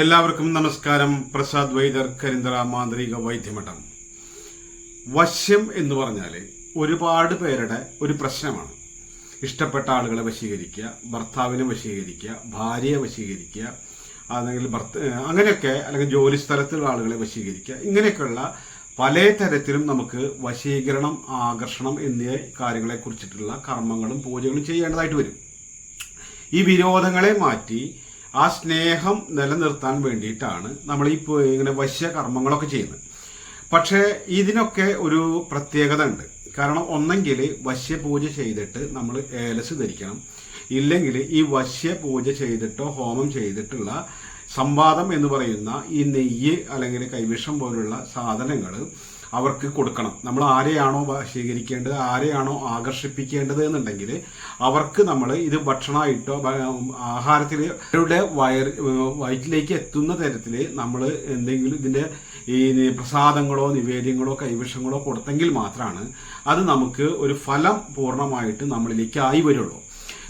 എല്ലാവർക്കും നമസ്കാരം. പ്രസാദ് വൈദർ കരിന്തറ മാന്ത്രിക വൈദ്യമഠം. വശ്യം എന്ന് പറഞ്ഞാൽ ഒരുപാട് പേരുടെ ഒരു പ്രശ്നമാണ്. ഇഷ്ടപ്പെട്ട ആളുകളെ വശീകരിക്കുക ഭർത്താവിനെ വശീകരിക്കുക ഭാര്യയെ വശീകരിക്കുക അല്ലെങ്കിൽ ഭർത്ത അങ്ങനെയൊക്കെ അല്ലെങ്കിൽ ജോലി സ്ഥലത്തുള്ള ആളുകളെ വശീകരിക്കുക. ഇങ്ങനെയൊക്കെയുള്ള പല തരത്തിലും നമുക്ക് വശീകരണം ആകർഷണം എന്നീ കാര്യങ്ങളെ കുറിച്ചിട്ടുള്ള കർമ്മങ്ങളും പൂജകളും ചെയ്യേണ്ടതായിട്ട് വരും. ഈ വിരോധങ്ങളെ മാറ്റി ആ സ്നേഹം നിലനിർത്താൻ വേണ്ടിയിട്ടാണ് നമ്മൾ ഈ ഇങ്ങനെ വശ്യ കർമ്മങ്ങളൊക്കെ ചെയ്യുന്നത്. പക്ഷേ ഇതിനൊക്കെ ഒരു പ്രത്യേകത ഉണ്ട്. കാരണം ഒന്നെങ്കിൽ വശ്യപൂജ ചെയ്തിട്ട് നമ്മൾ ഏലസ് ധരിക്കണം. ഇല്ലെങ്കിൽ ഈ വശ്യപൂജ ചെയ്തിട്ടോ ഹോമം ചെയ്തിട്ടുള്ള സംവാദം എന്ന് പറയുന്ന ഈ നെയ്യ് അല്ലെങ്കിൽ കൈവിഷം പോലുള്ള സാധനങ്ങൾ അവർക്ക് കൊടുക്കണം. നമ്മൾ ആരെയാണോ ശേഖരിക്കേണ്ടത് ആരെയാണോ ആകർഷിപ്പിക്കേണ്ടത് എന്നുണ്ടെങ്കിൽ അവർക്ക് നമ്മൾ ഇത് ഭക്ഷണമായിട്ടോ ആഹാരത്തിൽ അവരുടെ വയർ വയറ്റിലേക്ക് എത്തുന്ന തരത്തിൽ നമ്മൾ എന്തെങ്കിലും ഇതിന്റെ ഈ പ്രസാദങ്ങളോ നിവേദ്യങ്ങളോ കൈവശങ്ങളോ കൊടുത്തെങ്കിൽ മാത്രമാണ് അത് നമുക്ക് ഒരു ഫലം പൂർണമായിട്ട് നമ്മളിലേക്ക് ആയി വരുള്ളൂ.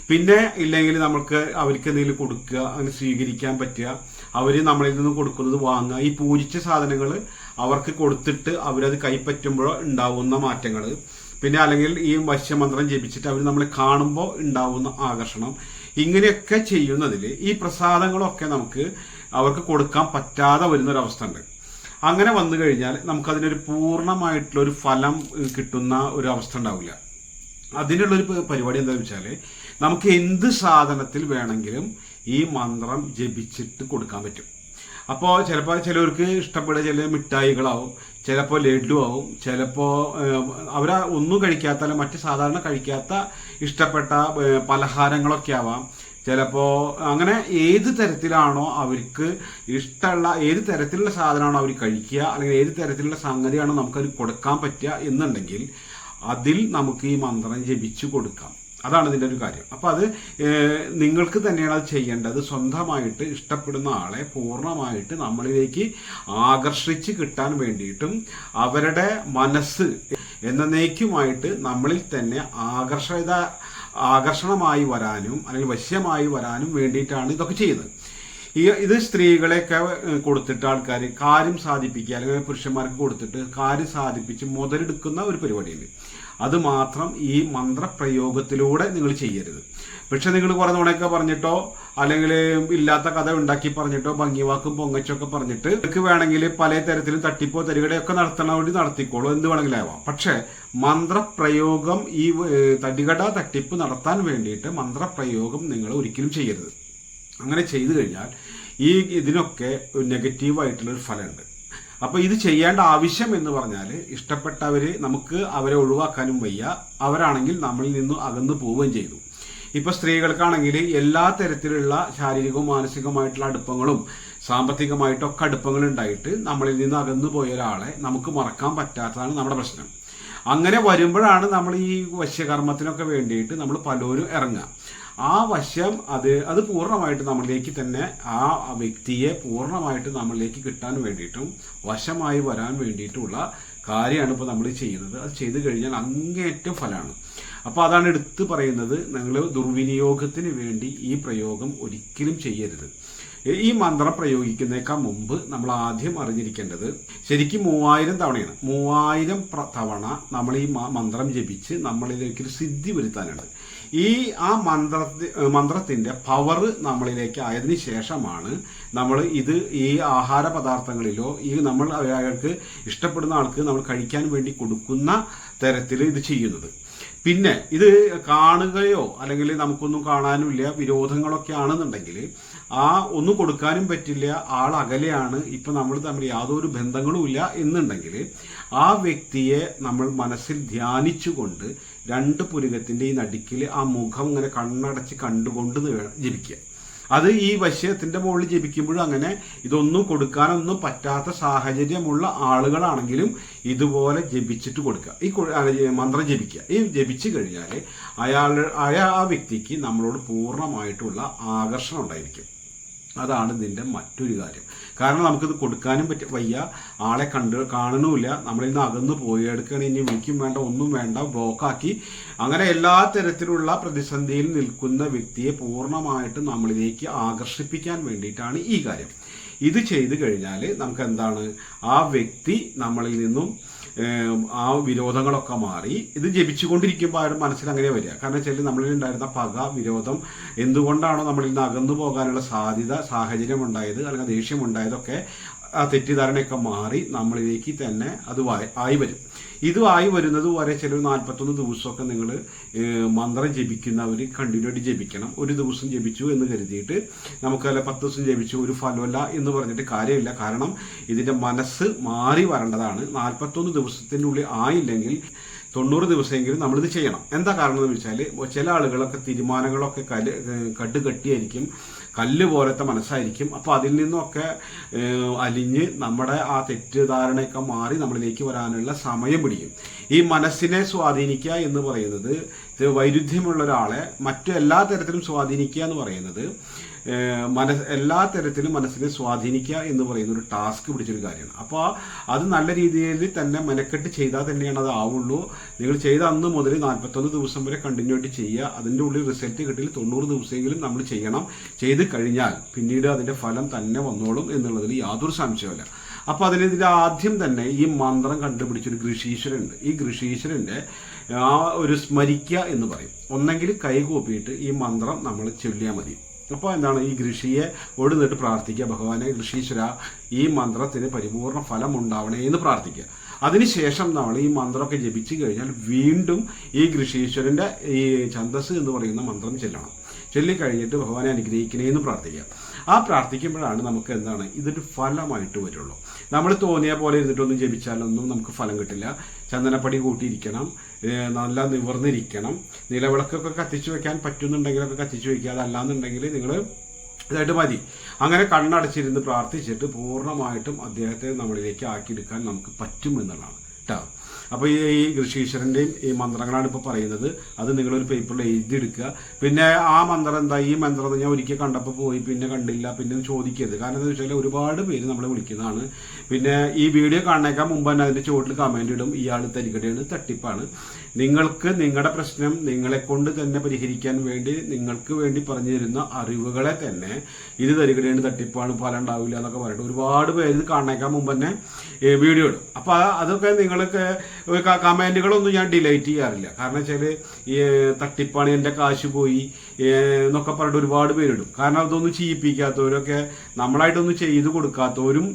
പിന്നെ ഇല്ലെങ്കിൽ നമുക്ക് അവർക്ക് എന്തെങ്കിലും കൊടുക്കുക അങ്ങനെ സ്വീകരിക്കാൻ പറ്റുക അവർ നമ്മളിൽ നിന്ന് കൊടുക്കുന്നത് വാങ്ങുക. ഈ പൂജിച്ച സാധനങ്ങൾ അവർക്ക് കൊടുത്തിട്ട് അവരത് കൈപ്പറ്റുമ്പോൾ ഉണ്ടാവുന്ന മാറ്റങ്ങൾ പിന്നെ അല്ലെങ്കിൽ ഈ വശ്യമന്ത്രം ജപിച്ചിട്ട് അവർ നമ്മളെ കാണുമ്പോൾ ഉണ്ടാവുന്ന ആകർഷണം. ഇങ്ങനെയൊക്കെ ചെയ്യുന്നതിൽ ഈ പ്രസാദങ്ങളൊക്കെ നമുക്ക് അവർക്ക് കൊടുക്കാൻ പറ്റാതെ വരുന്നൊരവസ്ഥ ഉണ്ട് അങ്ങനെ വന്നു കഴിഞ്ഞാൽ നമുക്കതിനൊരു പൂർണമായിട്ടുള്ള ഒരു ഫലം കിട്ടുന്ന ഒരു അവസ്ഥ ഉണ്ടാവില്ല അതിനുള്ളൊരു പരിപാടി എന്താണെന്ന് വെച്ചാൽ നമുക്ക് എന്ത് സാധനത്തിൽ വേണമെങ്കിലും ഈ മന്ത്രം ജപിച്ചിട്ട് കൊടുക്കാൻ പറ്റും. അപ്പോൾ ചിലപ്പോൾ ചിലവർക്ക് ഇഷ്ടപ്പെടുക ചില മിഠായികളാവും ചിലപ്പോൾ ലഡു ആവും ചിലപ്പോൾ അവർ ഒന്നും കഴിക്കാത്ത മറ്റ് സാധാരണ കഴിക്കാത്ത ഇഷ്ടപ്പെട്ട പലഹാരങ്ങളൊക്കെ ആവാം. ചിലപ്പോൾ അങ്ങനെ ഏത് തരത്തിലാണോ അവർക്ക് ഇഷ്ടമുള്ള ഏത് തരത്തിലുള്ള സാധനമാണോ അവർ കഴിക്കുക അല്ലെങ്കിൽ ഏത് തരത്തിലുള്ള സംഗതിയാണോ നമുക്കത് കൊടുക്കാൻ പറ്റുക എന്നുണ്ടെങ്കിൽ അതിൽ നമുക്ക് ഈ മന്ത്രം ജപിച്ചു കൊടുക്കാം. അതാണ് ഇതിന്റെ ഒരു കാര്യം. അപ്പോൾ അത് നിങ്ങൾക്ക് തന്നെയാണ് അത് ചെയ്യേണ്ടത്. സ്വന്തമായിട്ട് ഇഷ്ടപ്പെടുന്ന ആളെ പൂർണമായിട്ട് നമ്മളിലേക്ക് ആകർഷിച്ച് കിട്ടാൻ വേണ്ടിയിട്ടും അവരുടെ മനസ്സ് എന്നേക്കുമായിട്ട് നമ്മളിൽ തന്നെ ആകർഷിത ആകർഷണമായി വരാനും അല്ലെങ്കിൽ വശ്യമായി വരാനും വേണ്ടിയിട്ടാണ് ഇതൊക്കെ ചെയ്യുന്നത്. ഈ ഇത് സ്ത്രീകളെയൊക്കെ കൊടുത്തിട്ട് ആൾക്കാർ കാര്യം സാധിപ്പിക്കുക അല്ലെങ്കിൽ പുരുഷന്മാർക്ക് കൊടുത്തിട്ട് കാര്യം സാധിപ്പിച്ച് മുതലെടുക്കുന്ന ഒരു പരിപാടിയുണ്ട്. അത് മാത്രം ഈ മന്ത്രപ്രയോഗത്തിലൂടെ നിങ്ങൾ ചെയ്യരുത്. പക്ഷെ നിങ്ങൾ കുറേ നുണയൊക്കെ പറഞ്ഞിട്ടോ അല്ലെങ്കിൽ ഇല്ലാത്ത കഥ ഉണ്ടാക്കി പറഞ്ഞിട്ടോ ഭംഗിവാക്കും പൊങ്ങച്ചൊക്കെ പറഞ്ഞിട്ട് നിങ്ങൾക്ക് വേണമെങ്കിൽ പല തരത്തിലും തട്ടിപ്പോ തരികടയൊക്കെ നടത്തണ വേണ്ടി നടത്തിക്കോളൂ എന്ത് വേണമെങ്കിലും ആവാം. പക്ഷെ മന്ത്രപ്രയോഗം ഈ തടികട തട്ടിപ്പ് നടത്താൻ വേണ്ടിയിട്ട് മന്ത്രപ്രയോഗം നിങ്ങൾ ഒരിക്കലും ചെയ്യരുത്. അങ്ങനെ ചെയ്തു കഴിഞ്ഞാൽ ഈ ഇതിനൊക്കെ നെഗറ്റീവായിട്ടുള്ളൊരു ഫലമുണ്ട്. അപ്പൊ ഇത് ചെയ്യേണ്ട ആവശ്യം എന്ന് പറഞ്ഞാൽ ഇഷ്ടപ്പെട്ടവര് നമുക്ക് അവരെ ഒഴിവാക്കാനും വയ്യ. അവരാണെങ്കിൽ നമ്മളിൽ നിന്ന് അകന്നു പോവുകയും ചെയ്തു. ഇപ്പൊ സ്ത്രീകൾക്കാണെങ്കിൽ എല്ലാ തരത്തിലുള്ള ശാരീരികവും മാനസികവുമായിട്ടുള്ള അടുപ്പങ്ങളും സാമ്പത്തികമായിട്ടൊക്കെ അടുപ്പങ്ങൾ ഉണ്ടായിട്ട് നമ്മളിൽ നിന്ന് അകന്നു പോയ ഒരാളെ നമുക്ക് മറക്കാൻ പറ്റാത്തതാണ് നമ്മുടെ പ്രശ്നം. അങ്ങനെ വരുമ്പോഴാണ് നമ്മൾ ഈ വശ്യകർമ്മത്തിനൊക്കെ വേണ്ടിയിട്ട് നമ്മൾ പലരും ഇറങ്ങുക. ആ വശം അത് അത് പൂർണമായിട്ട് നമ്മളിലേക്ക് തന്നെ ആ വ്യക്തിയെ പൂർണമായിട്ട് നമ്മളിലേക്ക് കിട്ടാൻ വേണ്ടിയിട്ടും വശമായി വരാൻ വേണ്ടിയിട്ടുള്ള കാര്യമാണ് ഇപ്പോൾ നമ്മൾ ചെയ്യുന്നത്. അത് ചെയ്തു കഴിഞ്ഞാൽ അങ്ങേറ്റം ഫലമാണ്. അപ്പോൾ അതാണ് എടുത്തു പറയുന്നത് നിങ്ങൾ ദുർവിനിയോഗത്തിന് വേണ്ടി ഈ പ്രയോഗം ഒരിക്കലും ചെയ്യരുത്. ഈ മന്ത്രം പ്രയോഗിക്കുന്നേക്കാൾ മുമ്പ് നമ്മൾ ആദ്യം അറിഞ്ഞിരിക്കേണ്ടത് ശരിക്കും മൂവായിരം തവണയാണ്. മൂവായിരം തവണ നമ്മൾ ഈ മന്ത്രം ജപിച്ച് നമ്മളിലേക്ക് ഒരു സിദ്ധി വരുത്താനുണ്ട്. ഈ ആ മന്ത്ര മന്ത്രത്തിന്റെ പവർ നമ്മളിലേക്ക് ആയതിനു ശേഷമാണ് നമ്മൾ ഇത് ഈ ആഹാര പദാർത്ഥങ്ങളിലോ ഈ നമ്മൾ അയാൾക്ക് ഇഷ്ടപ്പെടുന്ന ആൾക്ക് നമ്മൾ കഴിക്കാൻ വേണ്ടി കൊടുക്കുന്ന തരത്തിൽ ഇത് ചെയ്യുന്നത്. പിന്നെ ഇത് കാണുകയോ അല്ലെങ്കിൽ നമുക്കൊന്നും കാണാനും ഇല്ല വിരോധങ്ങളൊക്കെ ആണെന്നുണ്ടെങ്കിൽ ആ ഒന്നും കൊടുക്കാനും പറ്റില്ല ആൾ അകലെയാണ് ഇപ്പൊ നമ്മൾ തമ്മിൽ യാതൊരു ബന്ധങ്ങളും ഇല്ല എന്നുണ്ടെങ്കിൽ ആ വ്യക്തിയെ നമ്മൾ മനസ്സിൽ ധ്യാനിച്ചുകൊണ്ട് രണ്ട് പുരുകത്തിന്റെ ഈ നടുക്കിൽ ആ മുഖം ഇങ്ങനെ കണ്ണടച്ച് കണ്ടുകൊണ്ട് ജപിക്കുക. അത് ഈ വശ്യത്തിന്റെ മുകളിൽ ജപിക്കുമ്പോഴും അങ്ങനെ ഇതൊന്നും കൊടുക്കാനൊന്നും പറ്റാത്ത സാഹചര്യമുള്ള ആളുകളാണെങ്കിലും ഇതുപോലെ ജപിച്ചിട്ട് കൊടുക്കുക. ഈ മന്ത്രം ജപിക്കുക. ഈ ജപിച്ചു കഴിഞ്ഞാൽ അയാൾ അയാൾ ആ വ്യക്തിക്ക് നമ്മളോട് പൂർണമായിട്ടുള്ള ആകർഷണം ഉണ്ടായിരിക്കും. അതാണ് ഇതിന്റെ മറ്റൊരു കാര്യം. കാരണം നമുക്കിത് കൊടുക്കാനും പറ്റ വയ്യ. ആളെ കണ്ട് കാണണമില്ല നമ്മളിൽ നിന്ന് അകന്ന് പോയി. എടുക്കണേ ഇനി വിളിക്കും വേണ്ട ഒന്നും വേണ്ട. ബ്ലോക്കാക്കി. അങ്ങനെ എല്ലാ തരത്തിലുള്ള പ്രതിസന്ധിയിൽ നിൽക്കുന്ന വ്യക്തിയെ പൂർണമായിട്ടും നമ്മളിലേക്ക് ആകർഷിപ്പിക്കാൻ വേണ്ടിയിട്ടാണ് ഈ കാര്യം. ഇത് ചെയ്തു കഴിഞ്ഞാൽ നമുക്ക് എന്താണ് ആ വ്യക്തി നമ്മളിൽ നിന്നും ആ വിരോധങ്ങളൊക്കെ മാറി ഇത് ജപിച്ചുകൊണ്ടിരിക്കുമ്പോൾ ആരും മനസ്സിൽ അങ്ങനെ വരിക. കാരണം വെച്ചാൽ നമ്മളിൽ ഉണ്ടായിരുന്ന പക വിരോധം എന്തുകൊണ്ടാണോ നമ്മളിൽ നിന്ന് അകന്നു പോകാനുള്ള സാധ്യത സാഹചര്യം ഉണ്ടായത് അല്ലെങ്കിൽ ദേഷ്യം ഉണ്ടായതൊക്കെ ആ തെറ്റിദ്ധാരണയൊക്കെ മാറി നമ്മളിലേക്ക് തന്നെ അത് ആയി വരും. ഇത് ആയി വരുന്നത് വരെ ചില നാൽപ്പത്തൊന്ന് ദിവസമൊക്കെ നിങ്ങൾ മന്ത്രം ജപിക്കുന്നവർ കണ്ടിന്യൂ ആയിട്ട് ജപിക്കണം. ഒരു ദിവസം ജപിച്ചു എന്ന് കരുതിയിട്ട് നമുക്കല്ല പത്ത് ദിവസം ജപിച്ചു ഒരു ഫലമല്ല എന്ന് പറഞ്ഞിട്ട് കാര്യമില്ല. കാരണം ഇതിന്റെ മനസ്സ് മാറി വരേണ്ടതാണ്. നാൽപ്പത്തൊന്ന് ദിവസത്തിനുള്ളിൽ ആയില്ലെങ്കിൽ തൊണ്ണൂറ് ദിവസമെങ്കിലും നമ്മളിത് ചെയ്യണം. എന്താ കാരണം എന്ന് വെച്ചാൽ ചില ആളുകളൊക്കെ തീരുമാനങ്ങളൊക്കെ കൽ കട്ട് കെട്ടിയായിരിക്കും കല്ല് പോലത്തെ മനസ്സായിരിക്കും. അപ്പോൾ അതിൽ നിന്നൊക്കെ അലിഞ്ഞ് നമ്മുടെ ആ തെറ്റിദ്ധാരണയൊക്കെ മാറി നമ്മളിലേക്ക് വരാനുള്ള സമയം പിടിക്കും. ഈ മനസ്സിനെ സ്വാധീനിക്കുക എന്ന് പറയുന്നത് വൈരുദ്ധ്യമുള്ള ഒരാളെ മറ്റു എല്ലാ തരത്തിലും സ്വാധീനിക്കുക എന്ന് പറയുന്നത് മനസ് എല്ലാ തരത്തിലും മനസ്സിനെ സ്വാധീനിക്കുക എന്ന് പറയുന്ന ഒരു ടാസ്ക് പിടിച്ചൊരു കാര്യമാണ്. അപ്പോൾ അത് നല്ല രീതിയിൽ തന്നെ മെനക്കെട്ട് ചെയ്താൽ തന്നെയാണ് അത് ആവുള്ളൂ. നിങ്ങൾ ചെയ്ത അന്ന് മുതൽ നാൽപ്പത്തൊന്ന് ദിവസം വരെ കണ്ടിന്യൂ ആയിട്ട് ചെയ്യുക. അതിന്റെ ഉള്ളിൽ റിസൾട്ട് കിട്ടിയിൽ തൊണ്ണൂറ് ദിവസമെങ്കിലും നമ്മൾ ചെയ്യണം. ചെയ്ത് കഴിഞ്ഞാൽ പിന്നീട് അതിന്റെ ഫലം തന്നെ വന്നോളും എന്നുള്ളതിൽ യാതൊരു സംശയമല്ല അപ്പോൾ അതിനെതിരെ ആദ്യം തന്നെ ഈ മന്ത്രം കണ്ടുപിടിച്ചൊരു ഗൃഷീശ്വരനുണ്ട് ഈ ഗൃഷീശ്വരന്റെ ആ ഒരു സ്മരിക്കുക എന്ന് പറയും. ഒന്നെങ്കിൽ കൈകൂപ്പിയിട്ട് ഈ മന്ത്രം നമ്മൾ ചൊല്ലിയാൽ മതി. അപ്പോൾ എന്താണ് ഈ കൃഷിയെ ഒഴുന്നിട്ട് പ്രാർത്ഥിക്കുക? ഭഗവാനെ കൃഷീശ്വര ഈ മന്ത്രത്തിന് പരിപൂർണ ഫലം ഉണ്ടാവണേ എന്ന് പ്രാർത്ഥിക്കുക. അതിനുശേഷം നമ്മൾ ഈ മന്ത്രമൊക്കെ ജപിച്ചു കഴിഞ്ഞാൽ വീണ്ടും ഈ കൃഷീശ്വരന്റെ ഈ ഛന്ദസ് എന്ന് പറയുന്ന മന്ത്രം ചെല്ലണം. ചൊല്ലിക്കഴിഞ്ഞിട്ട് ഭഗവാനെ അനുഗ്രഹിക്കണേ എന്ന് പ്രാർത്ഥിക്കുക. ആ പ്രാർത്ഥിക്കുമ്പോഴാണ് നമുക്ക് എന്താണ്? ഇതൊരു ഫലമായിട്ട് വരുള്ളൂ. നമ്മൾ തോന്നിയ പോലെ ഇരുന്നിട്ടൊന്നും ജപിച്ചാലൊന്നും നമുക്ക് ഫലം കിട്ടില്ല. ചന്ദനപ്പടി കൂട്ടിയിരിക്കണം. നല്ല നിവർന്നിരിക്കണം. നിലവിളക്കൊക്കെ കത്തിച്ചു വെക്കാൻ പറ്റുന്നുണ്ടെങ്കിലൊക്കെ കത്തിച്ചു വെക്കുക. അതല്ലാന്നുണ്ടെങ്കിൽ നിങ്ങൾ ഇതായിട്ട് മതി. അങ്ങനെ കണ്ണടച്ചിരുന്ന് പ്രാർത്ഥിച്ചിട്ട് പൂർണമായിട്ടും അദ്ദേഹത്തെ നമ്മളിലേക്ക് ആക്കിയെടുക്കാൻ നമുക്ക് പറ്റും എന്നുള്ളതാണ്. അപ്പോൾ ഈ ഈ ഈ മന്ത്രങ്ങളാണ് ഇപ്പോൾ പറയുന്നത്. അത് നിങ്ങളൊരു പേപ്പറിൽ എഴുതിയെടുക്കുക. പിന്നെ ആ മന്ത്രം എന്താ? ഈ മന്ത്രം ഞാൻ ഒരിക്കൽ കണ്ടപ്പോൾ പോയി പിന്നെ കണ്ടില്ല പിന്നെ ചോദിക്കരുത്. കാരണം എന്താ വെച്ചാൽ ഒരുപാട് പേര് നമ്മളെ വിളിക്കുന്നതാണ്. പിന്നെ ഈ വീഡിയോ കാണുന്നേക്കാൾ മുമ്പ് തന്നെ അതിന്റെ ചുവട്ടിൽ കമന്റ് ഇടും. ഇയാൾ തരികടയാണ് തട്ടിപ്പാണ്. നിങ്ങൾക്ക് നിങ്ങളുടെ പ്രശ്നം നിങ്ങളെ കൊണ്ട് തന്നെ പരിഹരിക്കാൻ വേണ്ടി നിങ്ങൾക്ക് വേണ്ടി പറഞ്ഞു തരുന്ന അറിവുകളെ തന്നെ ഇത് തരികടയാണ് തട്ടിപ്പാണ് ഫലം ഉണ്ടാവില്ല എന്നൊക്കെ പറഞ്ഞിട്ട് ഒരുപാട് പേര് കാണേക്കാൻ മുമ്പ് തന്നെ വീഡിയോ ഇടും. അപ്പൊ അതൊക്കെ നിങ്ങൾക്ക് കമന്റുകളൊന്നും ഞാൻ ഡിലൈറ്റ് ചെയ്യാറില്ല. കാരണം വെച്ചാൽ ഈ തട്ടിപ്പാണ് എന്റെ കാശ് പോയി എന്നൊക്കെ പറഞ്ഞിട്ട് ഒരുപാട് പേരിടും. കാരണം അതൊന്നും ചെയ്യിപ്പിക്കാത്തവരൊക്കെ നമ്മളായിട്ടൊന്നും ചെയ്തു കൊടുക്കാത്തവരും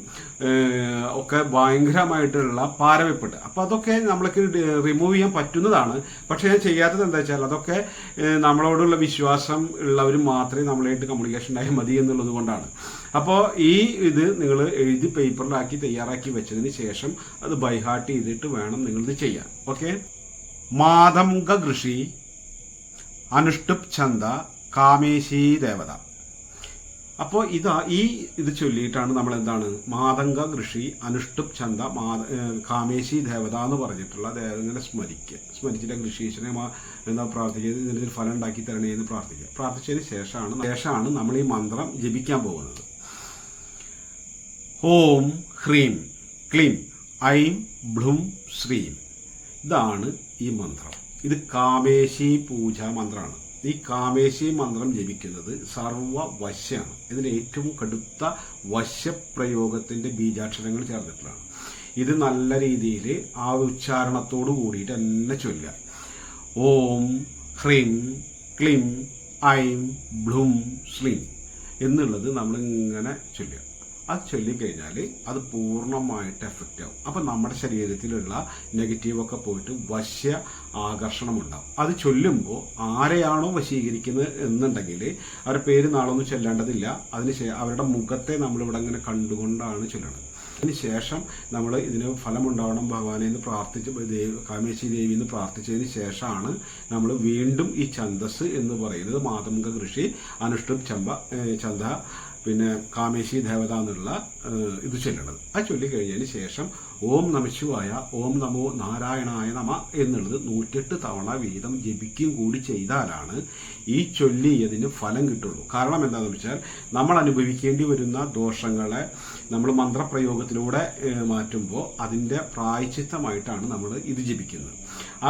ഒക്കെ ഭയങ്കരമായിട്ടുള്ള പാരവെപ്പെട്ട് അപ്പൊ അതൊക്കെ നമ്മൾക്ക് റിമൂവ് ചെയ്യാൻ പറ്റുന്നതാണ് പക്ഷേ ചെയ്യാത്തത് എന്താ വെച്ചാൽ അതൊക്കെ നമ്മളോടുള്ള വിശ്വാസം ഉള്ളവർ മാത്രമേ നമ്മളായിട്ട് കമ്മ്യൂണിക്കേഷൻ ഉണ്ടായാൽ മതി എന്നുള്ളത് കൊണ്ടാണ്. അപ്പോൾ ഈ ഇത് നിങ്ങൾ എഴുതി പേപ്പറിലാക്കി തയ്യാറാക്കി വെച്ചതിന് ശേഷം അത് ബൈഹാർട്ട് ചെയ്തിട്ട് വേണം നിങ്ങളിത് ചെയ്യാൻ. ഓക്കെ മാതംഗ കൃഷി അനുഷ്ടുപ് ഛന്ദ കാമേശി ദേവത അപ്പോൾ ഇതാ ഈ ഇത് ചൊല്ലിയിട്ടാണ് നമ്മൾ എന്താണ് മാതംഗ കൃഷി അനുഷ്ടുപ് ചന്ത കാമേശി ദേവത എന്ന് പറഞ്ഞിട്ടുള്ള ദേവതങ്ങനെ സ്മരിക്കുക സ്മരിച്ചിട്ട് കൃഷീശ്വരനെ എന്താ പ്രാർത്ഥിക്കുന്നത് ഇതിന്റെ ഒരു ഫലം ഉണ്ടാക്കി തരണേ എന്ന് പ്രാർത്ഥിക്കുക. പ്രാർത്ഥിച്ചതിന് ശേഷമാണ് ശേഷമാണ് നമ്മൾ ഈ മന്ത്രം ജപിക്കാൻ പോകുന്നത്. ഹോം ഹ്രീം ക്ലീം ഐം ബ്ലും ശ്രീം. ഇതാണ് ഈ മന്ത്രം. ഇത് കാമേശി പൂജ മന്ത്രമാണ്. ഈ കാമേശി മന്ത്രം ജപിക്കുന്നത് സർവ വശ്യാണ് ഇതിന് ഏറ്റവും കടുത്ത വശപ്രയോഗത്തിന്റെ ബീജാക്ഷരങ്ങൾ ചേർന്നിട്ടുള്ളതാണ്. ഇത് നല്ല രീതിയിൽ ആ ഉച്ചാരണത്തോട് കൂടിയിട്ട് തന്നെ ചൊല്ല ഓം ഹ്രീം ക്ലിം ഐം ബ്ലൂം ശ്രീം എന്നുള്ളത് നമ്മൾ ഇങ്ങനെ ചൊല്ലുക. അത് ചൊല്ലിക്കഴിഞ്ഞാൽ അത് പൂർണമായിട്ട് എഫക്റ്റ് ആവും അപ്പം നമ്മുടെ ശരീരത്തിലുള്ള നെഗറ്റീവൊക്കെ പോയിട്ട് വശ്യ ആകർഷണം ഉണ്ടാവും അത് ചൊല്ലുമ്പോൾ ആരെയാണോ വശീകരിക്കുന്നത് എന്നുണ്ടെങ്കിൽ അവരുടെ പേര് നാളൊന്നും ചൊല്ലേണ്ടതില്ല. അതിന് അവരുടെ മുഖത്തെ നമ്മളിവിടെ ഇങ്ങനെ കണ്ടുകൊണ്ടാണ് ചൊല്ലണത് അതിന് ശേഷം നമ്മൾ ഇതിന് ഫലമുണ്ടാവണം ഭഗവാനെ എന്ന് പ്രാർത്ഥിച്ച് കാമേശി ദേവി എന്ന് പ്രാർത്ഥിച്ചതിന് ശേഷമാണ് നമ്മൾ വീണ്ടും ഈ ഛന്ദസ് എന്ന് പറയുന്നത് മാതംഗ കൃഷി അനുഷ്ഠം ചമ്പ ചന്ത പിന്നെ കാമേശി ദേവത എന്നുള്ള ഇത് ചൊല്ലണത് ആ ചൊല്ലിക്കഴിഞ്ഞതിന് ശേഷം ഓം നമശിവായ ഓം നമോ നാരായണായ നമ എന്നുള്ളത് നൂറ്റെട്ട് തവണ വീതം ജപിക്കും കൂടി ചെയ്താലാണ് ഈ ചൊല്ലിയതിന് ഫലം കിട്ടുള്ളൂ. കാരണം എന്താണെന്ന് വെച്ചാൽ നമ്മൾ അനുഭവിക്കേണ്ടി വരുന്ന ദോഷങ്ങളെ നമ്മൾ മന്ത്രപ്രയോഗത്തിലൂടെ മാറ്റുമ്പോൾ അതിന്റെ പ്രായച്ചിത്തമായിട്ടാണ് നമ്മൾ ഇത് ജപിക്കുന്നത്.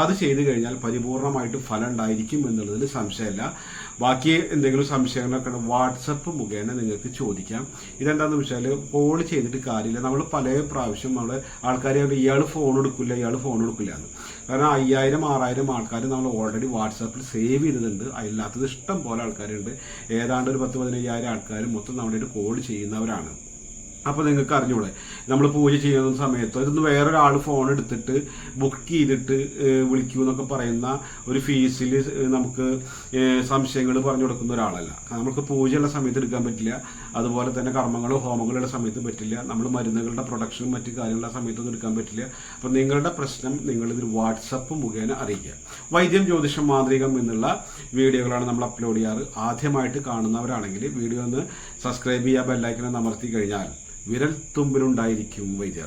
അത് ചെയ്തു കഴിഞ്ഞാൽ പരിപൂർണമായിട്ട് ഫലം ഉണ്ടായിരിക്കും എന്നുള്ളതിൽ സംശയമില്ല. ബാക്കി എന്തെങ്കിലും സംശയങ്ങളൊക്കെ വാട്സപ്പ് മുഖേന നിങ്ങൾക്ക് ചോദിക്കാം. ഇതെന്താണെന്ന് വെച്ചാൽ കോൾ ചെയ്തിട്ട് കാര്യമില്ല. നമ്മൾ പല പ്രാവശ്യം നമ്മൾ ആൾക്കാരെ ഇയാൾ ഫോൺ എടുക്കില്ല ഇയാൾ ഫോൺ എടുക്കില്ല എന്ന് കാരണം അയ്യായിരം ആറായിരം ആൾക്കാർ നമ്മൾ ഓൾറെഡി വാട്സാപ്പിൽ സേവ് ചെയ്തിട്ടുണ്ട്. അതില്ലാത്തത് ഇഷ്ടം പോലെ ആൾക്കാരുണ്ട്. ഏതാണ്ട് ഒരു പത്ത് പതിനയ്യായിരം ആൾക്കാർ മൊത്തം നമ്മുടെ കോൾ ചെയ്യുന്നവരാണ്. അപ്പോൾ നിങ്ങൾക്ക് അറിഞ്ഞൂടെ. നമ്മൾ പൂജ ചെയ്യുന്ന സമയത്ത് ഇതൊന്ന് വേറൊരാൾ ഫോൺ എടുത്തിട്ട് ബുക്ക് ചെയ്തിട്ട് വിളിക്കൂ എന്നൊക്കെ പറയുന്ന ഒരു ഫീസിൽ നമുക്ക് സംശയങ്ങൾ പറഞ്ഞു കൊടുക്കുന്ന ഒരാളല്ല. നമുക്ക് പൂജയുള്ള സമയത്ത് എടുക്കാൻ പറ്റില്ല. അതുപോലെ തന്നെ കർമ്മങ്ങളോ ഹോമങ്ങളുള്ള സമയത്ത് പറ്റില്ല. നമ്മൾ മരുന്നുകളുടെ പ്രൊഡക്ഷനും മറ്റു കാര്യങ്ങളുള്ള സമയത്തൊന്നും എടുക്കാൻ പറ്റില്ല. അപ്പോൾ നിങ്ങളുടെ പ്രശ്നം നിങ്ങൾ ഇതിൽ വാട്സപ്പ് മുഖേന അറിയിക്കുക. വൈദ്യം ജ്യോതിഷം മാന്ത്രികം എന്നുള്ള വീഡിയോകളാണ് നമ്മൾ അപ്ലോഡ് ചെയ്യാറ്. ആദ്യമായിട്ട് കാണുന്നവരാണെങ്കിൽ വീഡിയോ ഒന്ന് സബ്സ്ക്രൈബ് ചെയ്യുക ബെല്ലൈക്കനെ അമർത്തി കഴിഞ്ഞാൽ വിരൽ തുമ്പിലുണ്ടായിരിക്കും വൈദ്യർ.